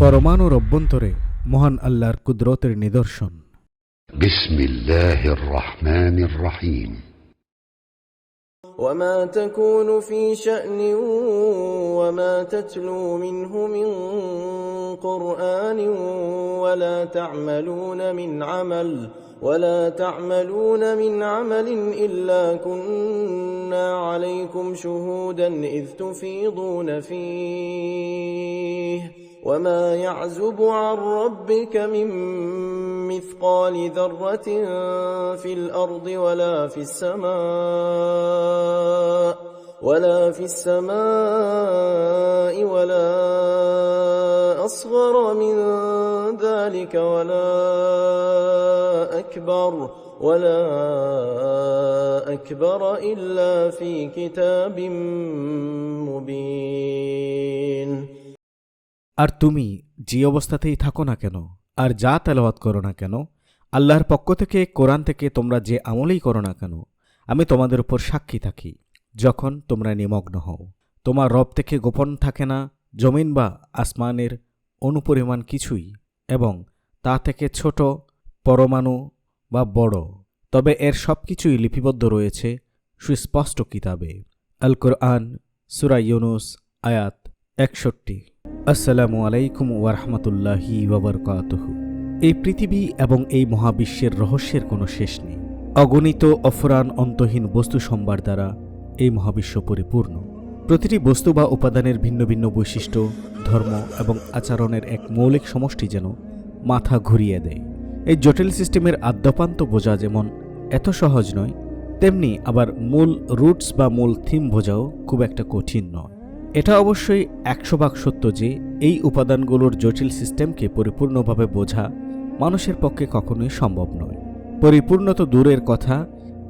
পরমাণুর অভ্যন্তরে মহান আল্লাহর কুদরতের নিদর্শন بسم الله الرحمن الرحيم وما تكون في شأن وما تتلو منه من قرآن ولا تعملون من عمل ولا تعملون من عمل إلا كنا عليكم شهودا إذ تفيضون فيه وما يعزب عن ربك من مثقال ذرة في الأرض ولا في السماء ولا في السماء ولا أصغر من ذلك ولا أكبر ولا أكبر إلا في كتاب مبين আর তুমি যে অবস্থাতেই থাকো না কেন, আর যা তেলাওয়াত করো না কেন, আল্লাহর পক্ষ থেকে, কোরআন থেকে তোমরা যে আমলেই করো না কেন, আমি তোমাদের উপর সাক্ষী থাকি যখন তোমরা নিমগ্ন হও। তোমার রব থেকে গোপন থাকে না, জমিন বা আসমানের অনুপরিমাণ কিছুই, এবং তা থেকে ছোট, পরমাণু বা বড়, তবে এর সব কিছুই লিপিবদ্ধ রয়েছে সুস্পষ্ট কিতাবে। আল কোরআন সুরা ইউনুস, আয়াত একষট্টি। আসসালামু আলাইকুম ওয়ারহমতুল্লাহি ওবরকাতহ এই পৃথিবী এবং এই মহাবিশ্বের রহস্যের কোনো শেষ নেই। অগণিত অফরান অন্তহীন বস্তু সম্ভার দ্বারা এই মহাবিশ্ব পরিপূর্ণ। প্রতিটি বস্তু বা উপাদানের ভিন্ন ভিন্ন বৈশিষ্ট্য, ধর্ম এবং আচরণের এক মৌলিক সমষ্টি যেন মাথা ঘুরিয়ে দেয়। এই জটিল সিস্টেমের আদ্যপান্ত বোঝা যেমন এত সহজ নয়, তেমনি আবার মূল রুটস বা মূল থিম বোঝাও খুব একটা কঠিন নয়। এটা অবশ্যই একশো ভাগ সত্য যে এই উপাদানগুলোর জটিল সিস্টেমকে পরিপূর্ণভাবে বোঝা মানুষের পক্ষে কখনোই সম্ভব নয়। পরিপূর্ণ তো দূরের কথা,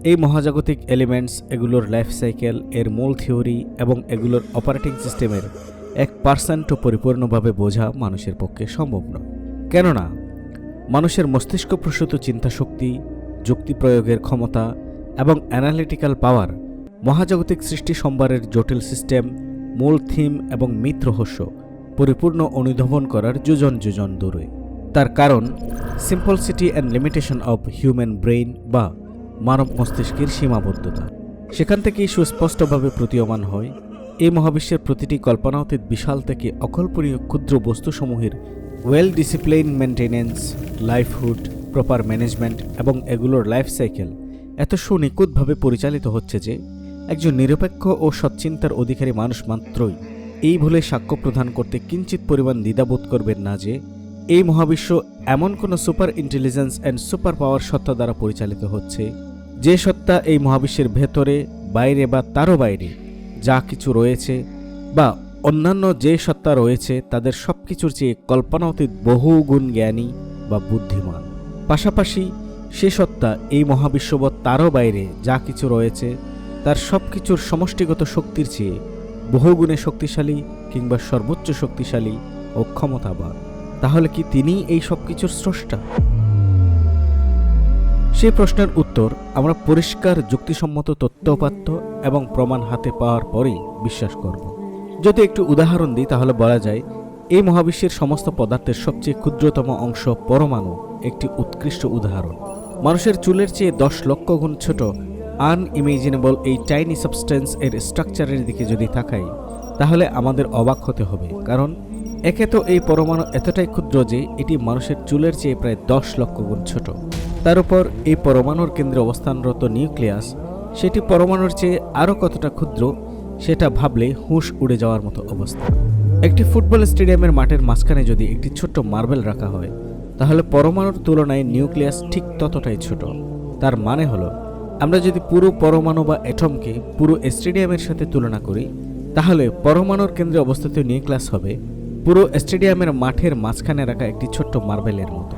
এই মহাজাগতিক এলিমেন্টস এগুলোর লাইফ সাইকেল এর মূল থিওরি এবং এগুলোর অপারেটিং সিস্টেমের এক পার্সেন্টও পরিপূর্ণভাবে বোঝা মানুষের পক্ষে সম্ভব নয়। কেননা, মানুষের মস্তিষ্ক প্রসূত চিন্তাশক্তি, যুক্তি প্রয়োগের ক্ষমতা এবং অ্যানালিটিক্যাল পাওয়ার মহাজাগতিক সৃষ্টি সম্ভারের জটিল সিস্টেম মূল থিম এবং মিথ রহস্য পরিপূর্ণ অনুধাবন করার যোজন যোজন দূরে তার কারণ simplicity and limitation of human brain বা মানব মস্তিষ্কের সীমাবদ্ধতা। সেখান থেকেই সুস্পষ্টভাবে প্রতীয়মান হয়, এই মহাবিশ্বের প্রতিটি কল্পনাতীত বিশাল থেকে অকল্পনীয় ক্ষুদ্র বস্তুসমূহের well discipline maintenance lifehood proper management এবং এগুলোর লাইফ সাইকেল এত সুনিকুতভাবে পরিচালিত হচ্ছে যে একজন নিরপেক্ষ ও সচ্চিন্তার অধিকারী মানুষ মাত্রই এই ভুলে সাক্ষ্য প্রদান করতে কিঞ্চিত পরিমাণ দ্বিধাবোধ করবেন না যে, এই মহাবিশ্ব এমন কোনো super intelligence and super power সত্তা দ্বারা পরিচালিত হচ্ছে, যে সত্তা এই মহাবিশ্বের ভেতরে, বাইরে বা তারও বাইরে যা কিছু রয়েছে বা অন্যান্য যে সত্তা রয়েছে তাদের সব কিছুর চেয়ে কল্পনাতীত বহু গুণ জ্ঞানী বা বুদ্ধিমান। পাশাপাশি সে সত্তা এই মহাবিশ্ব বা তারও বাইরে যা কিছু রয়েছে তার সব কিছুর সমষ্টিগত শক্তির চেয়ে বহুগুণে শক্তিশালী কিংবা সর্বোচ্চ শক্তিশালী ও ক্ষমতাবান। তাহলে কি তিনি এই সব কিছুর স্রষ্টা? সেই প্রশ্নের উত্তর আমরা পরিষ্কার, যুক্তিসম্মত তথ্যপাত্য এবং প্রমাণ হাতে পাওয়ার পরেই বিশ্বাস করব। যদি একটু উদাহরণ দিই, তাহলে বলা যায়, এই মহাবিশ্বের সমস্ত পদার্থের সবচেয়ে ক্ষুদ্রতম অংশ পরমাণু একটি উৎকৃষ্ট উদাহরণ। মানুষের চুলের চেয়ে দশ লক্ষ গুণ ছোট আনইমেজিনেবল এই টাইনি সাবস্টেন্স এর স্ট্রাকচারের দিকে যদি তাকাই, তাহলে আমাদের অবাক হতে হবে। কারণ একে তো এই পরমাণু এতটাই ক্ষুদ্র যে এটি মানুষের চুলের চেয়ে প্রায় দশ লক্ষ গুণ ছোট। তার উপর এই পরমাণুর কেন্দ্রে অবস্থানরত নিউক্লিয়াস, সেটি পরমাণুর চেয়ে আরও কতটা ক্ষুদ্র, সেটা ভাবলে হুঁশ উড়ে যাওয়ার মতো অবস্থা। একটি ফুটবল স্টেডিয়ামের মাঠের মাঝখানে যদি একটি ছোট্ট মার্বেল রাখা হয়, তাহলে পরমাণুর তুলনায় নিউক্লিয়াস ঠিক ততটাই ছোট। তার মানে হলো আমরা যদি পুরো পরমাণু বা অ্যাটমকে পুরো স্টেডিয়ামের সাথে তুলনা করি, তাহলে পরমাণুর কেন্দ্রে অবস্থিত নিউক্লিয়াস হবে পুরো স্টেডিয়ামের মাঠের মাঝখানে রাখা একটি ছোট্ট মার্বেলের মতো।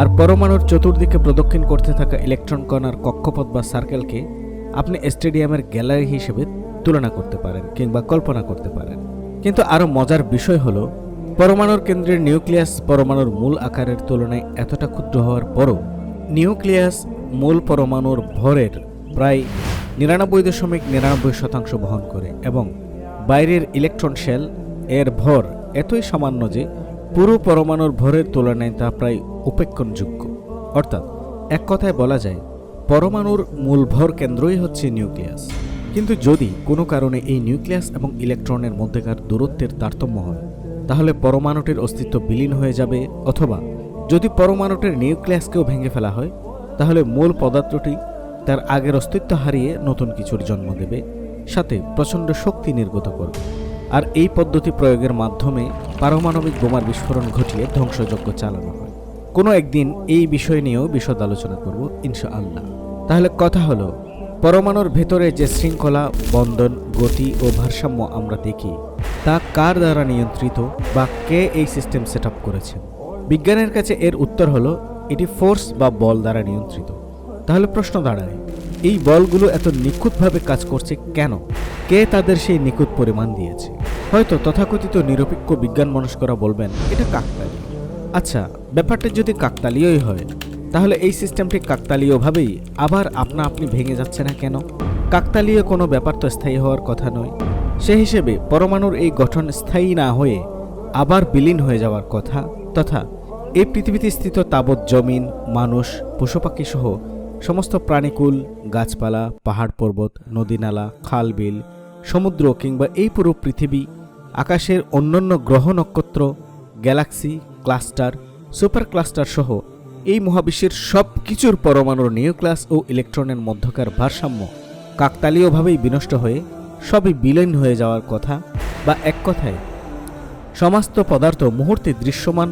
আর পরমাণুর চতুর্দিকে প্রদক্ষিণ করতে থাকা ইলেকট্রন কণার কক্ষপথ বা সার্কেলকে আপনি স্টেডিয়ামের গ্যালারি হিসেবে তুলনা করতে পারেন কিংবা কল্পনা করতে পারেন। কিন্তু আরও মজার বিষয় হলো, পরমাণুর কেন্দ্রের নিউক্লিয়াস পরমাণুর মূল আকারের তুলনায় এতটা ক্ষুদ্র হওয়ার পরও নিউক্লিয়াস মূল পরমাণুর ভরের প্রায় নিরানব্বই দশমিক নিরানব্বই শতাংশ বহন করে এবং বাইরের ইলেকট্রন শেল এর ভর এতই সামান্য যে পুরো পরমাণুর ভরের তুলনায় তা প্রায় উপেক্ষণযোগ্য। অর্থাৎ এক কথায় বলা যায়, পরমাণুর মূল ভর কেন্দ্রই হচ্ছে নিউক্লিয়াস। কিন্তু যদি কোনো কারণে এই নিউক্লিয়াস এবং ইলেকট্রনের মধ্যেকার দূরত্বের তারতম্য হয়, তাহলে পরমাণুটির অস্তিত্ব বিলীন হয়ে যাবে, অথবা যদি পরমাণুটির নিউক্লিয়াসকেও ভেঙে ফেলা হয় তাহলে মূল পদার্থটি তার আগের অস্তিত্ব হারিয়ে নতুন কিছুর জন্ম দেবে, সাথে প্রচণ্ড শক্তি নির্গত করবে। আর এই পদ্ধতি প্রয়োগের মাধ্যমে পারমাণবিক বোমার বিস্ফোরণ ঘটিয়ে ধ্বংসযজ্ঞ চালানো হয়। কোনো একদিন এই বিষয় নিয়েও বিশদ আলোচনা করব ইনশা আল্লাহ তাহলে কথা হলো, পরমাণুর ভেতরে যে শৃঙ্খলা, বন্ধন, গতি ও ভারসাম্য আমরা দেখি, তা কার দ্বারা নিয়ন্ত্রিত বা কে এই সিস্টেম সেট করেছে? বিজ্ঞানের কাছে এর উত্তর হলো এটি ফোর্স বা বল দ্বারা নিয়ন্ত্রিত। তাহলে প্রশ্ন দাঁড়ায়, এই বলগুলো এত নিখুঁতভাবে কাজ করছে কেন? কে তাদের সেই নিখুঁত পরিমাণ দিয়েছে? হয়তো তথাকথিত নিরপেক্ষ বিজ্ঞান মনস্করা বলবেন, এটা কাকতালীয়। আচ্ছা ব্যাপারটা যদি কাকতালীয়ই হয়, তাহলে এই সিস্টেমটি কাকতালীয়ভাবেই আবার আপনা আপনি ভেঙে যাচ্ছে না কেন? কাকতালীয় কোনো ব্যাপার তো স্থায়ী হওয়ার কথা নয়। সে হিসেবে পরমাণুর এই গঠন স্থায়ী না হয়ে আবার বিলীন হয়ে যাওয়ার কথা তথা এই পৃথিবীতে স্থিত তাবৎ জমিন, মানুষ পশুপাখি সহ সমস্ত প্রাণীকুল, গাছপালা, পাহাড় পর্বত, নদীনালা খাল বিল সমুদ্র কিংবা এই পুরো পৃথিবী, আকাশের অন্যান্য গ্রহ নক্ষত্র, গ্যালাক্সি, ক্লাস্টার, সুপার ক্লাস্টার সহ এই মহাবিশ্বের সব কিছুর পরমাণুর নিউক্লাস ও ইলেকট্রনের মধ্যকার ভারসাম্য কাকতালীয়ভাবেই বিনষ্ট হয়ে সবই বিলীন হয়ে যাওয়ার কথা বা এক কথায় সমস্ত পদার্থ মুহূর্তে দৃশ্যমান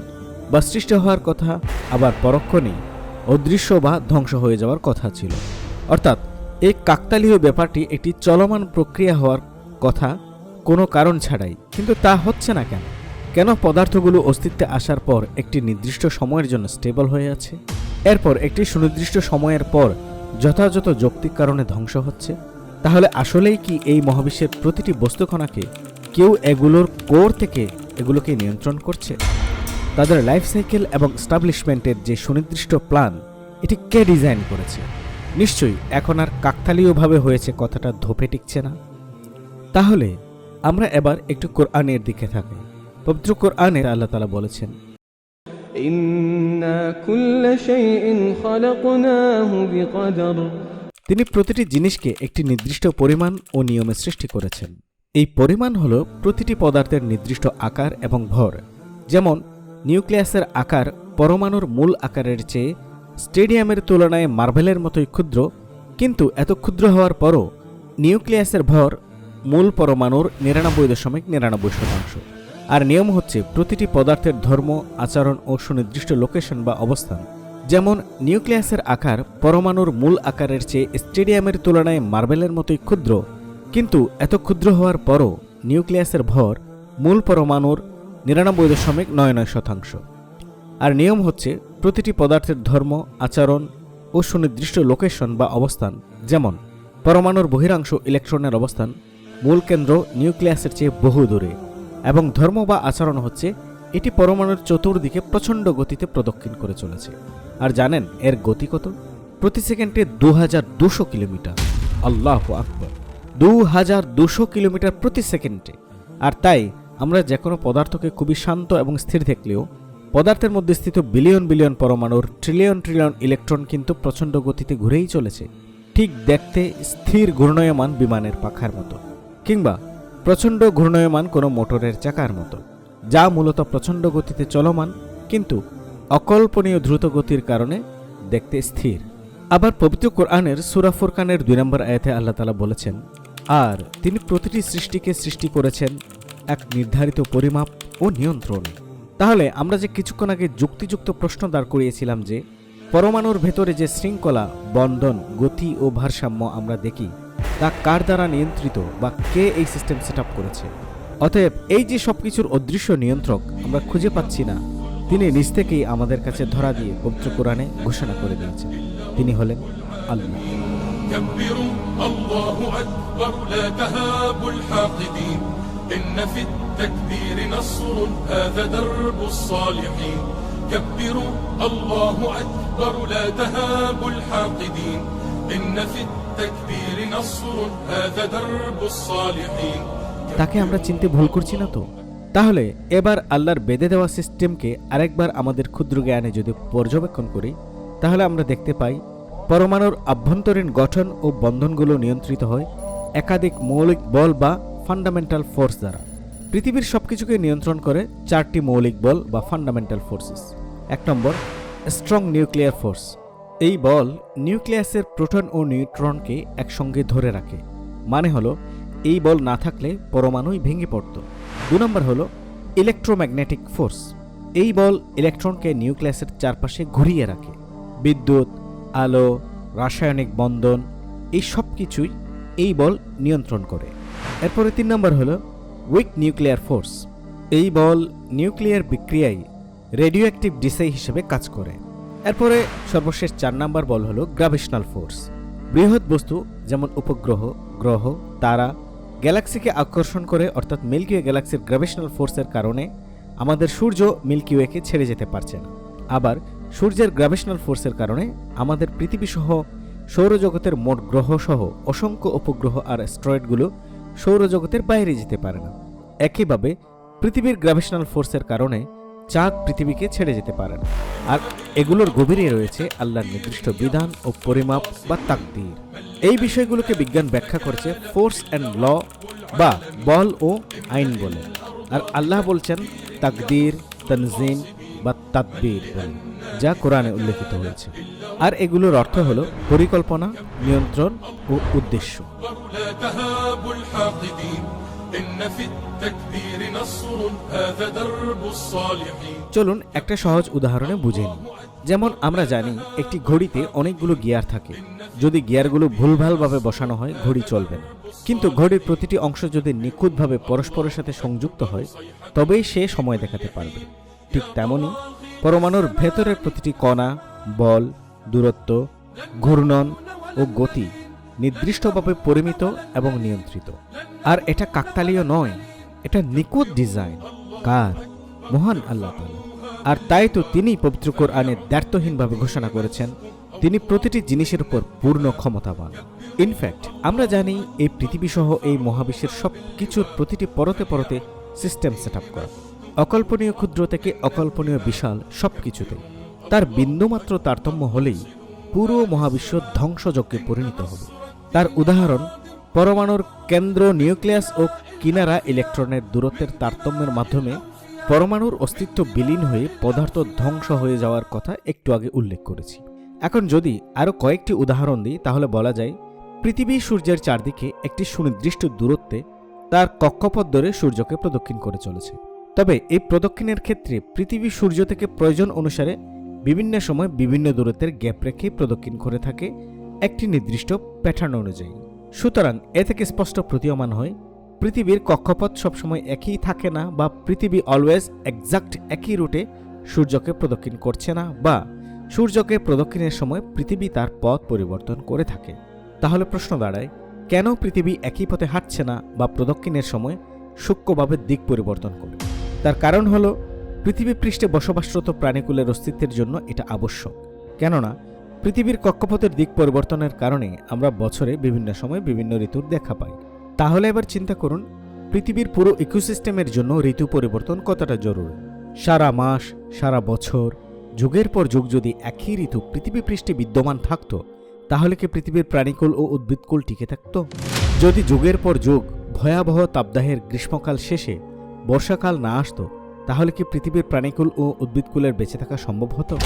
বা সৃষ্টি হওয়ার কথা, আবার পরক্ষণেই অদৃশ্য বা ধ্বংস হয়ে যাওয়ার কথা ছিল। অর্থাৎ, এই কাকতালীয় ব্যাপারটি একটি চলমান প্রক্রিয়া হওয়ার কথা কোনো কারণ ছাড়াই। কিন্তু তা হচ্ছে না কেন? কেন পদার্থগুলো অস্তিত্বে আসার পর একটি নির্দিষ্ট সময়ের জন্য স্টেবল হয়ে আছে? এরপর একটি সুনির্দিষ্ট সময়ের পর যথাযথ যৌক্তিক কারণে ধ্বংস হচ্ছে? তাহলে আসলেই কি এই মহাবিশ্বের প্রতিটি বস্তুকণাকে কেউ এগুলোর কোর থেকে এগুলোকে নিয়ন্ত্রণ করছে? তাদের লাইফ সাইকেল এবং স্টাবলিশমেন্টের যে সুনির্দিষ্ট প্ল্যান এটি কে ডিজাইন করেছে? নিশ্চয়ই এখন আর কাকতালীয়ভাবে হয়েছে কথাটা ধোপে টিকছে না? তাহলে আমরা এবার একটু কোরআনের দিকে থাকি। পবিত্র কোরআনে আল্লাহ তালা বলেছেন তিনি প্রতিটি জিনিসকে একটি নির্দিষ্ট পরিমাণ ও নিয়মে সৃষ্টি করেছেন। এই পরিমাণ হল প্রতিটি পদার্থের নির্দিষ্ট আকার এবং ভর। যেমন নিউক্লিয়াসের আকার পরমাণুর মূল আকারের চেয়ে স্টেডিয়ামের তুলনায় মার্বেলের মতোই ক্ষুদ্র, কিন্তু এত ক্ষুদ্র হওয়ার পরও নিউক্লিয়াসের ভর মূল পরমাণুর নিরানব্বই দশমিক নিরানব্বই শতাংশ। আর নিয়ম হচ্ছে প্রতিটি পদার্থের ধর্ম, আচরণ ও সুনির্দিষ্ট লোকেশন বা অবস্থান। যেমন নিউক্লিয়াসের আকার পরমাণুর মূল আকারের চেয়ে স্টেডিয়ামের তুলনায় মার্বেলের মতোই ক্ষুদ্র, কিন্তু এত ক্ষুদ্র হওয়ার পরও নিউক্লিয়াসের ভর মূল পরমাণুর নিরানব্বই দশমিক নয় নয় শতাংশ। আর নিয়ম হচ্ছে প্রতিটি পদার্থের ধর্ম, আচরণ ও সুনির্দিষ্ট লোকেশন বা অবস্থান। যেমন, পরমাণুর বহিরাংশ ইলেকট্রনের অবস্থান, মূল কেন্দ্র নিউক্লিয়াসের চেয়ে বহু দূরে। এবং ধর্ম বা আচরণ হচ্ছে এটি পরমাণুর চতুর্দিকে প্রচণ্ড গতিতে প্রদক্ষিণ করে চলেছে। আর জানেন এর গতি কত? প্রতি সেকেন্ডে দু হাজার দুশো কিলোমিটার। আল্লাহ আকবর। দু হাজার দুশো কিলোমিটার প্রতি সেকেন্ডে। আর তাই আমরা যে কোনো পদার্থকে খুবই শান্ত এবং স্থির দেখলেও, পদার্থের মধ্যে স্থিত বিলিয়ন বিলিয়ন পরমাণুর ট্রিলিয়ন ট্রিলিয়ন ইলেকট্রন কিন্তু প্রচণ্ড গতিতে ঘুরেই চলেছে, ঠিক দেখতে স্থির ঘূর্ণয়মান বিমানের পাখার মতো, কিংবা প্রচণ্ড ঘূর্ণয়মান কোনো মোটরের চাকার মতো, যা মূলত প্রচণ্ড গতিতে চলমান, কিন্তু অকল্পনীয় দ্রুত গতির কারণে দেখতে স্থির। আবার পবিত্র কোরআনের সুরা খানের দুই নম্বর আয়াতে আল্লাহ তালা বলেছেন, আর তিনি প্রতিটি সৃষ্টিকে সৃষ্টি করেছেন এক নির্ধারিত পরিমাপ ও নিয়ন্ত্রণে তাহলে আমরা যে কিছুক্ষণ আগে যুক্তিযুক্ত প্রশ্ন দাঁড় করিয়েছিলাম যে পরমাণুর ভেতরে যে শৃঙ্খলা বন্ধন গতি ও ভারসাম্য আমরা দেখি তা কার দ্বারা নিয়ন্ত্রিত বা কে এই সিস্টেম সেট করেছে অতএব এই যে সবকিছুর অদৃশ্য নিয়ন্ত্রক আমরা খুঁজে পাচ্ছি না তিনি নিজ থেকেই আমাদের কাছে ধরা দিয়ে পবিত্র কোরআনে ঘোষণা করে দিয়েছেন তিনি হলেন আল্লাহ كبروا الله أكبر لا تهابوا الحاقدين إن في التكبير نصر هذا درب الصالحين كبروا الله أكبر لا تهابوا الحاقدين إن في التكبير نصر هذا درب الصالحين তাকে আমরা চিনতে ভুল করছি না তো তাহলে এবার আল্লাহর বেঁধে দেওয়া সিস্টেমকে আরেকবার আমাদের ক্ষুদ্র জ্ঞানে যদি পর্যবেক্ষণ করি তাহলে আমরা দেখতে পাই পরমাণুর আভ্যন্তরীণ গঠন ও বন্ধনগুলো নিয়ন্ত্রিত হয় একাধিক মৌলিক বল বা ফান্ডামেন্টাল ফোর্স দ্বারা। পৃথিবীর সবকিছুকে নিয়ন্ত্রণ করে চারটি মৌলিক বল বা ফান্ডামেন্টাল ফোর্সেস এক নম্বর স্ট্রং নিউক্লিয়ার ফোর্স এই বল নিউক্লিয়াসের প্রোটন ও নিউট্রনকে একসঙ্গে ধরে রাখে। মানে হলো, এই বল না থাকলে পরমাণুই ভেঙে পড়ত। দু নম্বর হলো ইলেকট্রোম্যাগনেটিক ফোর্স এই বল ইলেকট্রনকে নিউক্লিয়াসের চারপাশে ঘুরিয়ে রাখে। বিদ্যুৎ, আলো, রাসায়নিক বন্ধন, এই সব কিছুই এই বল নিয়ন্ত্রণ করে। এরপরে তিন নম্বর হলো উইক নিউক্লিয়ার ফোর্স এই বল নিউক্লিয়ার বিক্রিয়ায় রেডিও অ্যাক্টিভ ডিসাই হিসেবে কাজ করে। এরপরে সর্বশেষ চার নাম্বার বল হলো গ্রাভিশনাল ফোর্স বৃহৎ বস্তু যেমন উপগ্রহ, গ্রহ, তারা, গ্যালাক্সিকে আকর্ষণ করে অর্থাৎ মিল্কি ওয়ে গ্যালাক্সির গ্র্যাভিশনাল ফোর্সের কারণে আমাদের সূর্য মিল্কি ওয়েকে ছেড়ে যেতে পারছে না। আবার সূর্যের গ্র্যাভিশনাল ফোর্সের কারণে আমাদের পৃথিবীসহ সৌরজগতের মোট গ্রহসহ অসংখ্য উপগ্রহ আর অ্যাস্ট্রয়েডগুলো সৌরজগতের বাইরে যেতে পারে না। একইভাবে পৃথিবীর গ্র্যাভিশনাল ফোর্সের কারণে চাঁদ পৃথিবীকে ছেড়ে যেতে পারে না। আর এগুলোর গভীরে রয়েছে আল্লাহর নির্দিষ্ট বিধান ও পরিমাপ বা তাকদির। এই বিষয়গুলোকে বিজ্ঞান ব্যাখ্যা করেছে ফোর্স অ্যান্ড ল বা বল ও আইন বলে। আর আল্লাহ বলছেন, তাকদির, তনজিম বা তাদবির, যা কোরআনে উল্লেখিত হয়েছে। আর এগুলোর অর্থ হল পরিকল্পনা, নিয়ন্ত্রণ ও উদ্দেশ্য। চলুন একটা সহজ উদাহরণে বুঝে নিই। যেমন আমরা জানি, একটি ঘড়িতে অনেকগুলো গিয়ার থাকে। যদি গিয়ারগুলো ভুলভালভাবে বসানো হয়, ঘড়ি চলবে না। কিন্তু ঘড়ির প্রতিটি অংশ যদি নিখুঁতভাবে পরস্পরের সাথে সংযুক্ত হয়, তবেই সে সময় দেখাতে পারবে। ঠিক তেমনি পরমাণুর ভেতরের প্রতিটি কণা, বল, দূরত্ব, ঘূর্ণন ও গতি নির্দিষ্টভাবে পরিমিত এবং নিয়ন্ত্রিত। আর এটা কাকতালীয় নয়, এটা নিখুঁত ডিজাইন, কার, মহান আল্লাহ। আর তাই তো তিনি পবিত্র কোরআনে দ্ব্যর্থহীনভাবে ঘোষণা করেছেন, তিনি প্রতিটি জিনিসের উপর পূর্ণ ক্ষমতাবান। ইনফ্যাক্ট আমরা জানি এই পৃথিবী সহ এই মহাবিশ্বের সব কিছুর প্রতিটি পরতে পরতে সিস্টেম সেট করা। অকল্পনীয় ক্ষুদ্র থেকে অকল্পনীয় বিশাল সব কিছুতে তার বিন্দুমাত্র তারতম্য হলেই পুরো মহাবিশ্ব ধ্বংসযজ্ঞে পরিণত হবে। তার উদাহরণ, পরমাণুর কেন্দ্র নিউক্লিয়াস ও কিনারা ইলেকট্রনের দূরত্বের তারতম্যের মাধ্যমে পরমাণুর অস্তিত্ব বিলীন হয়ে পদার্থ ধ্বংস হয়ে যাওয়ার কথা একটু আগে উল্লেখ করেছি। এখন যদি আরও কয়েকটি উদাহরণ দিই, তাহলে বলা যায়, পৃথিবী সূর্যের চারদিকে একটি সুনির্দিষ্ট দূরত্বে তার কক্ষপথ ধরে সূর্যকে প্রদক্ষিণ করে চলেছে। তবে এই প্রদক্ষিণের ক্ষেত্রে পৃথিবী সূর্য থেকে প্রয়োজন অনুসারে বিভিন্ন সময় বিভিন্ন দূরত্বের গ্যাপ রেখে প্রদক্ষিণ করে থাকে একটি নির্দিষ্ট প্যাটার্ন অনুযায়ী। সুতরাং এ থেকে স্পষ্ট প্রতীয়মান হয়, পৃথিবীর কক্ষপথ সবসময় একই থাকে না বা পৃথিবী অলওয়েজ একজাক্ট একই রুটে সূর্যকে প্রদক্ষিণ করছে না বা সূর্যকে প্রদক্ষিণের সময় পৃথিবী তার পথ পরিবর্তন করে থাকে। তাহলে প্রশ্ন দাঁড়ায়, কেন পৃথিবী একই পথে হাঁটছে না বা প্রদক্ষিণের সময় সূক্ষ্মভাবে দিক পরিবর্তন করে? তার কারণ হলো, পৃথিবী পৃষ্ঠে বসবাসরত প্রাণীকুলের অস্তিত্বের জন্য এটা আবশ্যক। কেননা, পৃথিবীর কক্ষপথের দিক পরিবর্তনের কারণে আমরা বছরে বিভিন্ন সময় বিভিন্ন ঋতুর দেখা পাই। তাহলে এবার চিন্তা করুন, পৃথিবীর পুরো ইকোসিস্টেমের জন্য ঋতু পরিবর্তন কতটা জরুরি? সারা মাস, সারা বছর, যুগের পর যুগ যদি একই ঋতু পৃথিবী পৃষ্ঠে বিদ্যমান থাকত, তাহলে কি পৃথিবীর প্রাণীকুল ও উদ্ভিদকুল টিকে থাকত? যদি যুগের পর যুগ ভয়াবহ তাপদাহের গ্রীষ্মকাল শেষে বর্ষাকাল না আসতো, তাহলে কি পৃথিবীর প্রাণীকুল ও উদ্ভিদকুলের বেঁচে থাকা সম্ভব হতো?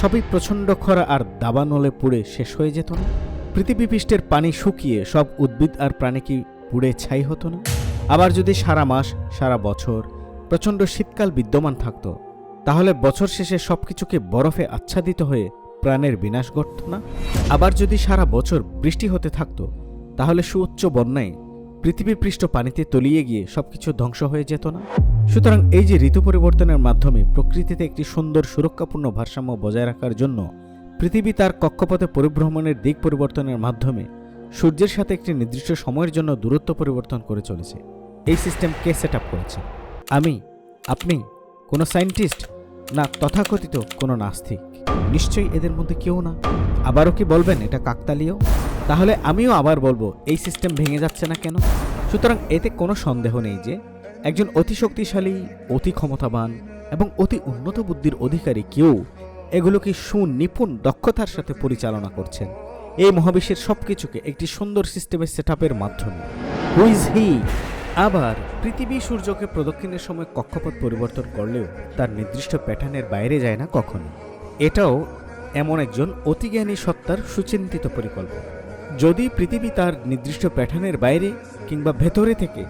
সবই প্রচণ্ড খরা আর দাবানলে পুড়ে শেষ হয়ে যেত না। পৃথিবী পৃষ্ঠের পানি শুকিয়ে সব উদ্ভিদ আর প্রাণী কি পুড়ে ছাই হতো না? আবার যদি সারা মাস, সারা বছর প্রচণ্ড শীতকাল বিদ্যমান থাকত, তাহলে বছর শেষে সব কিছুকে বরফে আচ্ছাদিত হয়ে প্রাণের বিনাশ ঘটত না? আবার যদি সারা বছর বৃষ্টি হতে থাকত, তাহলে সুউচ্চ বন্যায় পৃথিবী পৃষ্ঠ পানিতে তলিয়ে গিয়ে সবকিছু ধ্বংস হয়ে যেত না? সুতরাং এই যে ঋতু পরিবর্তনের মাধ্যমে প্রকৃতিতে একটি সুন্দর সুরক্ষাপূর্ণ ভারসাম্য বজায় রাখার জন্য পৃথিবী তার কক্ষপথে পরিভ্রমণের দিক পরিবর্তনের মাধ্যমে সূর্যের সাথে একটি নির্দিষ্ট সময়ের জন্য দূরত্ব পরিবর্তন করে চলেছে। এই সিস্টেম কে সেট আপ করেছে? আমি? আপনি? কোনো সায়েন্টিস্ট? না, তথাকথিত কোনো নাস্তিক? নিশ্চয়ই এদের মধ্যে কেউ না? আবারও কি বলবেন এটা কাকতালীয়? তাহলে আমিও আবার বলব, এই সিস্টেম ভেঙে যাচ্ছে না কেন? সুতরাং এতে কোনো সন্দেহ নেই যে, একজন অতি শক্তিশালী, অতি ক্ষমতাবান এবং অতি উন্নত বুদ্ধির অধিকারী কেউ এগুলোকে সুনিপুণ দক্ষতার সাথে পরিচালনা করছেন। এই মহাবিশ্বের সবকিছুকে একটি সুন্দর সিস্টেমের সেট মাধ্যমে। হুইজ হি আবার পৃথিবী সূর্যকে প্রদক্ষিণের সময় কক্ষপথ পরিবর্তন করলেও তার নির্দিষ্ট প্যাটার্নের বাইরে যায় না কখনো। এটাও এমন একজন অতিজ্ঞানী সত্তার সুচিন্তিত পরিকল্পনা। যদি পৃথিবী তার নির্দিষ্ট প্যাটার্নের বাইরে কিংবা ভেতরে থেকে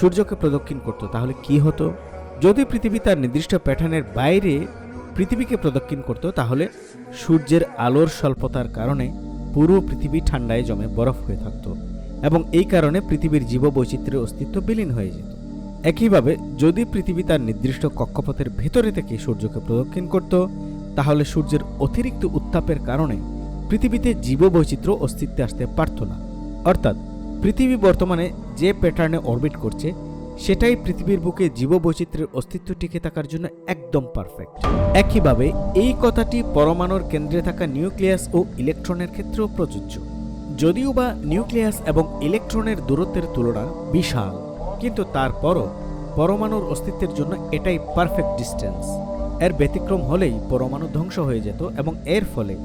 সূর্যকে প্রদক্ষিণ করত, তাহলে কি হতো? যদি পৃথিবী তার নির্দিষ্ট প্যাটার্নের বাইরে পৃথিবীকে প্রদক্ষিণ করত, তাহলে সূর্যের আলোর স্বল্পতার কারণে পুরো পৃথিবী ঠান্ডায় জমে বরফ হয়ে থাকত এবং এই কারণে পৃথিবীর জীববৈচিত্র্যের অস্তিত্ব বিলীন হয়ে যেত। একইভাবে, যদি পৃথিবী তার নির্দিষ্ট কক্ষপথের ভেতরে থেকে সূর্যকে প্রদক্ষিণ করত, তাহলে সূর্যের অতিরিক্ত উত্তাপের কারণে পৃথিবীতে জীববৈচিত্র্য অস্তিত্বে আসতে পারত না। অর্থাৎ, পৃথিবী বর্তমানে যে প্যাটার্নে অরবিট করছে, সেটাই পৃথিবীর বুকে জীববৈচিত্র্যের অস্তিত্ব টিকে থাকার জন্য একদম পারফেক্ট। একইভাবে, এই কথাটি পরমাণুর কেন্দ্রে থাকা নিউক্লিয়াস ও ইলেকট্রনের ক্ষেত্রেও প্রযোজ্য। যদিও বা নিউক্লিয়াস এবং ইলেকট্রনের দূরত্বের তুলনা বিশাল, কিন্তু তারপরও পরমাণুর অস্তিত্বের জন্য এটাই পারফেক্ট ডিস্টেন্স। এর ব্যতিক্রম হলেই পরমাণু ধ্বংস হয়ে যেত এবং এর ফলে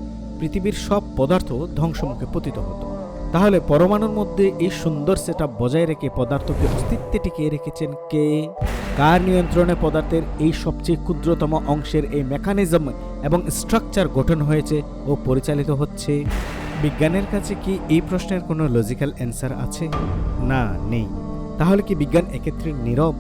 পৃথিবীর সব পদার্থ ধ্বংসমুখে পতিত হতো। তাহলে পরমাণুর মধ্যে এই সুন্দর সেট বজায় রেখে পদার্থকে অস্তিত্বে টিকিয়ে রেখেছেন কে? কার নিয়ন্ত্রণে পদার্থের এই সবচেয়ে ক্ষুদ্রতম অংশের এই মেকানিজম এবং স্ট্রাকচার গঠন হয়েছে ও পরিচালিত হচ্ছে? বিজ্ঞানের কাছে কি এই প্রশ্নের কোনো লজিক্যাল অ্যান্সার আছে? না, নেই। তাহলে কি বিজ্ঞান এক্ষেত্রে নীরব?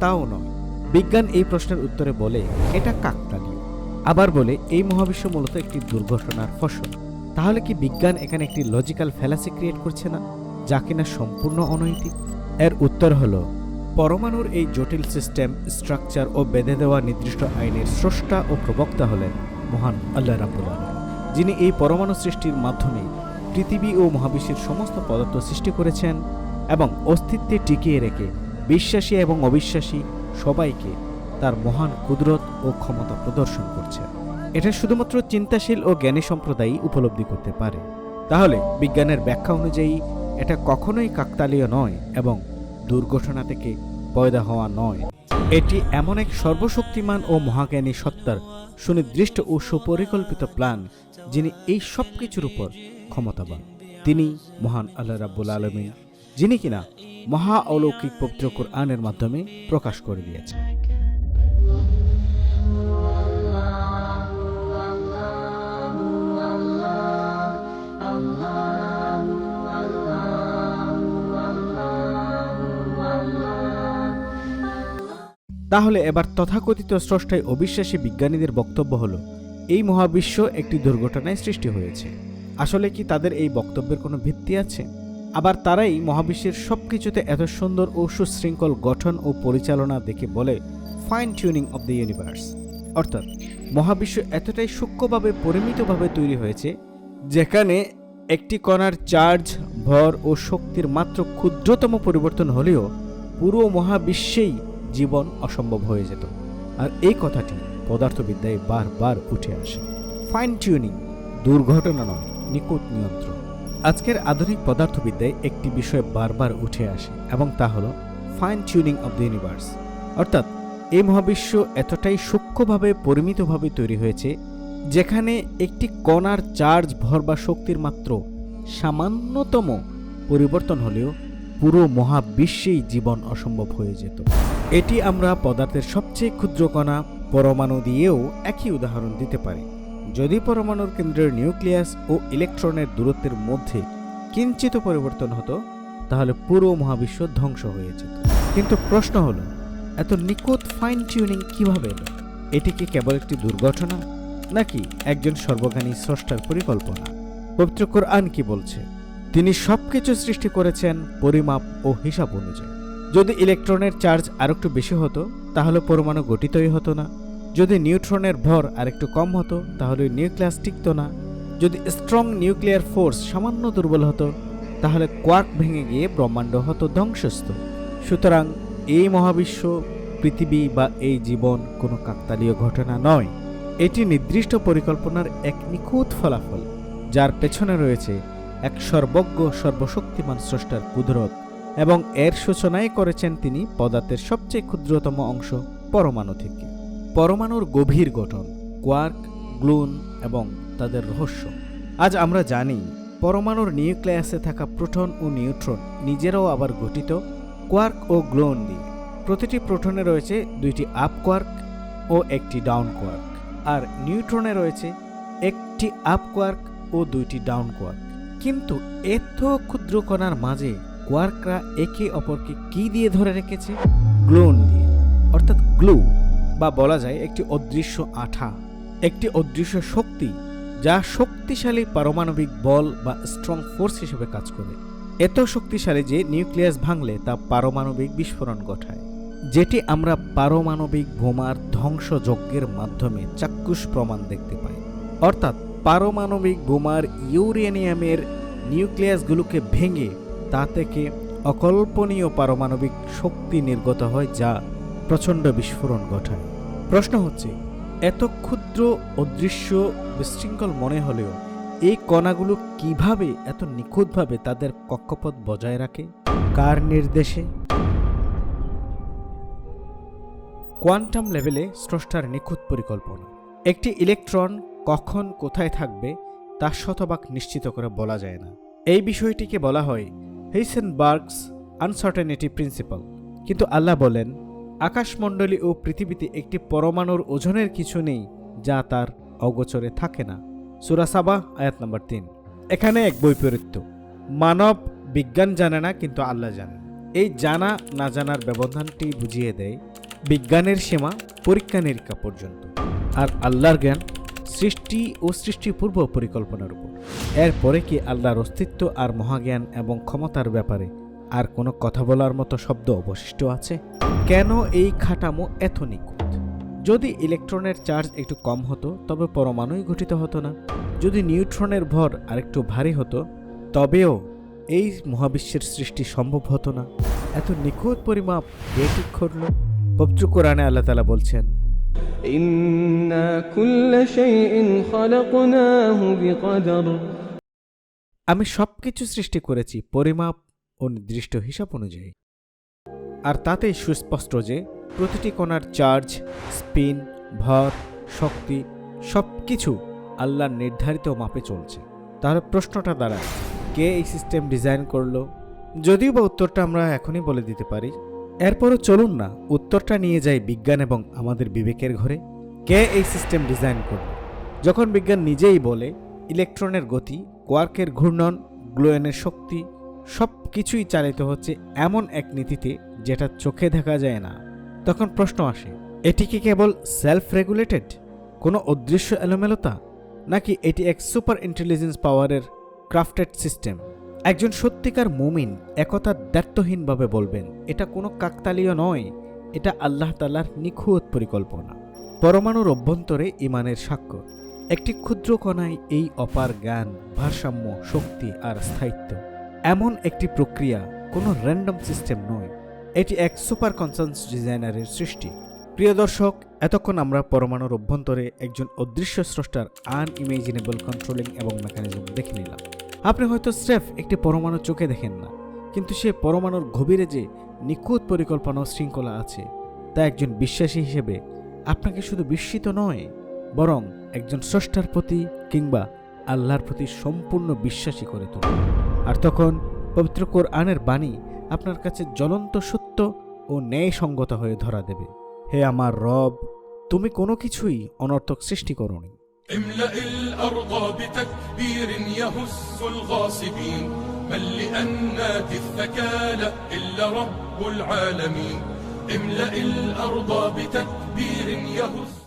তাও নয়। বিজ্ঞান এই প্রশ্নের উত্তরে বলে, এটা কাকতালীয়। আবার বলে, এই মহাবিশ্ব মূলত একটি দুর্ঘটনার ফসল। তাহলে কি বিজ্ঞান এখানে একটি লজিক্যাল ফ্যালাসি ক্রিয়েট করছে না, যা কিনা সম্পূর্ণ অনৈতিক? এর উত্তর হল, পরমাণুর এই জটিল সিস্টেম স্ট্রাকচার ও বেঁধে দেওয়া নির্দিষ্ট আইনের স্রষ্টা ও প্রবক্তা হলেন মহান আল্লাহ রাবুল আলম যিনি এই পরমাণু সৃষ্টির মাধ্যমে পৃথিবী ও মহাবিশ্বের সমস্ত পদার্থ সৃষ্টি করেছেন এবং অস্তিত্বে টিকিয়ে রেখে বিশ্বাসী এবং অবিশ্বাসী সবাইকে তার মহান কুদরত ও ক্ষমতা প্রদর্শন করছে। এটা শুধুমাত্র চিন্তাশীল ও জ্ঞানী সম্প্রদায়ই উপলব্ধি করতে পারে। তাহলে বিজ্ঞানের ব্যাখ্যা অনুযায়ী, এটা কখনোই কাকতালীয় নয় এবং দুর্ঘটনা থেকে পয়দা হওয়া নয়। এটি এমন এক সর্বশক্তিমান ও মহাজ্ঞানী সত্তার সুনির্দিষ্ট ও সুপরিকল্পিত প্ল্যান, যিনি এই সব কিছুর উপর ক্ষমতাবান। তিনি মহান আল্লাহ রাব্বুল আলমিন, যিনি কিনা মহা অলৌকিক পবিত্র কোরআনের মাধ্যমে প্রকাশ করে দিয়েছেন। তাহলে এবার তথাকথিত স্রষ্টায় অবিশ্বাসী বিজ্ঞানীদের বক্তব্য হলো, এই মহাবিশ্ব একটি দুর্ঘটনায় সৃষ্টি হয়েছে। আসলে কি তাদের এই বক্তব্যের কোনো ভিত্তি আছে? আবার তারাই মহাবিশ্বের সব কিছুতে এত সুন্দর ও সুশৃঙ্খল গঠন ও পরিচালনা দেখে বলে fine tuning of the universe অর্থাৎ, মহাবিশ্ব এতটাই সূক্ষ্মভাবে, পরিমিতভাবে তৈরি হয়েছে, যেখানে একটি কণার চার্জ, ভর ও শক্তির মাত্র ক্ষুদ্রতম পরিবর্তন হলেও পুরো মহাবিশ্বেই জীবন অসম্ভব হয়ে যেত। আর এই কথাটি পদার্থবিদ্যায় বারবার উঠে আসে। ফাইন টিউনিং দুর্ঘটনা নয় নিকট নিয়ন্ত্রণ। আজকের আধুনিক পদার্থবিদ্যায় একটি বিষয় বারবার উঠে আসে এবং তা হলো fine tuning of the universe অর্থাৎ এই মহাবিশ্ব এতটাই সূক্ষ্মভাবে, পরিমিতভাবে তৈরি হয়েছে যেখানে একটি কণার চার্জ ভর বা শক্তির মাত্র সামান্যতম পরিবর্তন হলেও পুরো মহাবিশ্বেই জীবন অসম্ভব হয়ে যেত। এটি আমরা পদার্থের সবচেয়ে ক্ষুদ্র কণা, পরমাণু দিয়েও একই উদাহরণ দিতে পারি। যদি পরমাণুর কেন্দ্রের নিউক্লিয়াস ও ইলেকট্রনের দূরত্বের মধ্যে কিঞ্চিত পরিবর্তন হতো, তাহলে পুরো মহাবিশ্ব ধ্বংস হয়ে যেত। কিন্তু প্রশ্ন হলো, এত নিখুঁত ফাইন টিউনিং কীভাবে এলো? এটি কি কেবল একটি দুর্ঘটনা, নাকি একজন সর্বজ্ঞানী স্রষ্টার পরিকল্পনা? পবিত্র কোরআন কি বলছে? তিনি সবকিছু সৃষ্টি করেছেন পরিমাপ ও হিসাব অনুযায়ী। যদি ইলেকট্রনের চার্জ আরেকটু বেশি হতো, তাহলে পরমাণু গঠিতই হতো না। যদি নিউট্রনের ভর আরেকটু কম হতো, তাহলে নিউক্লিয়াস টিকত না। যদি স্ট্রং নিউক্লিয়ার ফোর্স সামান্য দুর্বল হতো, তাহলে কোয়ার্ক ভেঙে গিয়ে ব্রহ্মাণ্ড হতো ধ্বংসস্থ সুতরাং এই মহাবিশ্ব, পৃথিবী বা এই জীবন কোনো কাকতালীয় ঘটনা নয়। এটি নির্দিষ্ট পরিকল্পনার এক নিখুঁত ফলাফল, যার পেছনে রয়েছে এক সর্বজ্ঞ, সর্বশক্তিমান স্রষ্টার কুদরত এবং এর সূচনাই করেছেন তিনি পদার্থের সবচেয়ে ক্ষুদ্রতম অংশ, পরমাণু থেকে। পরমাণুর গভীর গঠন কোয়ার্ক গ্লুন এবং তাদের রহস্য। আজ আমরা জানি, পরমাণুর নিউক্লিয়াসে থাকা প্রোটন ও নিউট্রন নিজেরাও আবার গঠিত কোয়ার্ক ও গ্লোন দিয়ে। প্রতিটি প্রোটনে রয়েছে দুইটি আপ কোয়ার্ক ও একটি ডাউন কোয়ার্ক আর নিউট্রনে রয়েছে একটি আপ কোয়ার্ক ও দুইটি ডাউন কোয়ার্ক কিন্তু এত ক্ষুদ্র কণার মাঝে কোয়ার্করা একে অপরকে কি দিয়ে ধরে রেখেছে? গ্লোন দিয়ে, অর্থাৎ গ্লু, বা বলা যায় একটি অদৃশ্য আঠা। একটি অদৃশ্য শক্তি যা শক্তিশালী পারমাণবিক বল বা স্ট্রং ফোর্স হিসেবে কাজ করে। এত শক্তিশালী যে নিউক্লিয়াস ভাঙলে তা পারমাণবিক বিস্ফোরণ ঘটায়। যেটি আমরা পারমাণবিক বোমার ধ্বংসযজ্ঞের মাধ্যমে চাক্ষুষ প্রমাণ দেখতে পাই। অর্থাৎ পারমাণবিক বোমার ইউরেনিয়ামের নিউক্লিয়াসগুলোকে ভেঙে তা থেকে অকল্পনীয় পারমাণবিক শক্তি নির্গত হয় যা প্রচণ্ড বিস্ফোরণ ঘটায়। প্রশ্ন হচ্ছে, এত ক্ষুদ্র অদৃশ্য বিশৃঙ্খল মনে হলেও এই কণাগুলো কীভাবে এত নিখুঁতভাবে তাদের কক্ষপথ বজায় রাখে? কার নির্দেশে? কোয়ান্টাম লেভেলে স্রষ্টার নিখুঁত পরিকল্পনা। একটি ইলেকট্রন কখন কোথায় থাকবে তা শতভাগ নিশ্চিত করে বলা যায় না। এই বিষয়টিকে বলা হয় হেইসেনবার্গস আনসার্টেনিটি প্রিন্সিপাল। কিন্তু আল্লাহ বলেন, আকাশমণ্ডলী ও পৃথিবীতে একটি পরমাণুর ওজনের কিছু নেই যা তার অগোচরে থাকে না। সুরাসাবা আয়াত নম্বর তিন। এখানে এক বৈপরীত্য মানব বিজ্ঞান জানে না, কিন্তু আল্লাহ জানেন এই জানা না জানার ব্যবধানটি বুঝিয়ে দেয় বিজ্ঞানের সীমা পরীক্ষা নিরীক্ষা পর্যন্ত। আর আল্লাহর জ্ঞান সৃষ্টি ও সৃষ্টি পূর্ব পরিকল্পনার উপর। এরপরে কি আল্লাহর অস্তিত্ব আর মহাজ্ঞান এবং ক্ষমতার ব্যাপারে আর কোনো কথা বলার মতো শব্দ অবশিষ্ট আছে? কেন এই খাটামো এত নিখুঁত? যদি ইলেকট্রনের চার্জ একটু কম হতো, তবে পরমাণুই গঠিত হতো না। যদি নিউট্রনের ভর আরেকটু ভারী হতো, তবেও এই মহাবিশ্বের সৃষ্টি সম্ভব হতো না। এত নিখুঁত পরিমাপ কে ঠিক করল? পবিত্র কোরআনে আল্লাহ তালা বলছেন আমি সব কিছু সৃষ্টি করেছি পরিমাপ ও নির্দিষ্ট হিসাব অনুযায়ী। আর তাতে সুস্পষ্ট যে প্রতিটি কণার চার্জ, স্পিন, ভর, শক্তি সব কিছু আল্লাহর নির্ধারিত মাপে চলছে। তাহলে প্রশ্নটা দ্বারা কে এই সিস্টেম ডিজাইন করল? যদিও বা উত্তরটা আমরা এখনই বলে দিতে পারি এরপরও চলুন না, উত্তরটা নিয়ে যাই বিজ্ঞান এবং আমাদের বিবেকের ঘরে। কে এই সিস্টেম ডিজাইন করল যখন বিজ্ঞান নিজেই বলে ইলেকট্রনের গতি কোয়ার্কের ঘূর্ণন গ্লোয়েনের শক্তি সব কিছুই চালিত হচ্ছে এমন এক নীতিতে যেটা চোখে দেখা যায় না। তখন প্রশ্ন আসে, এটি কি কেবল সেলফ রেগুলেটেড কোনো অদৃশ্য এলোমেলোতা? নাকি এটি এক সুপার ইন্টেলিজেন্স পাওয়ারের ক্রাফটেড সিস্টেম একজন সত্যিকার মুমিন একথা দ্ব্যর্থহীনভাবে বলবেন, এটা কোনো কাকতালীয় নয়, এটা আল্লাহ তালার নিখুঁত পরিকল্পনা। পরমাণুর অভ্যন্তরে ইমানের স্বাক্ষর একটি ক্ষুদ্র কণায় এই অপার জ্ঞান, ভারসাম্য, শক্তি আর স্থায়িত্ব। এমন একটি প্রক্রিয়া কোনো র্যান্ডম সিস্টেম নয়, এটি এক সুপার কনসান্স ডিজাইনারের সৃষ্টি। প্রিয় দর্শক, এতক্ষণ আমরা পরমাণুর অভ্যন্তরে একজন অদৃশ্য স্রষ্টার আনইমেজিনেবল কন্ট্রোলিং এবং মেকানিজম দেখে নিলাম। আপনি হয়তো স্রেফ একটি পরমাণু চোখে দেখেন না, কিন্তু সে পরমাণুর গভীরে যে নিখুঁত পরিকল্পনা ও শৃঙ্খলা আছে, তা একজন বিশ্বাসী হিসেবে আপনাকে শুধু বিস্মিত নয়, বরং একজন স্রষ্টার প্রতি কিংবা আল্লাহর প্রতি সম্পূর্ণ বিশ্বাসী করে তোলে। আর তখন পবিত্র কোরআনের বাণী আপনার কাছে জ্বলন্ত সত্য ও ন্যায়সঙ্গত হয়ে ধরা দেবে। হে আমার রব, তুমি কোনো কিছুই অনর্থক সৃষ্টি করনি। املأ الأرض بتكبير يهز الغاصبين من لأنات الثكالى إلا رب العالمين. املأ الأرض بتكبير يهز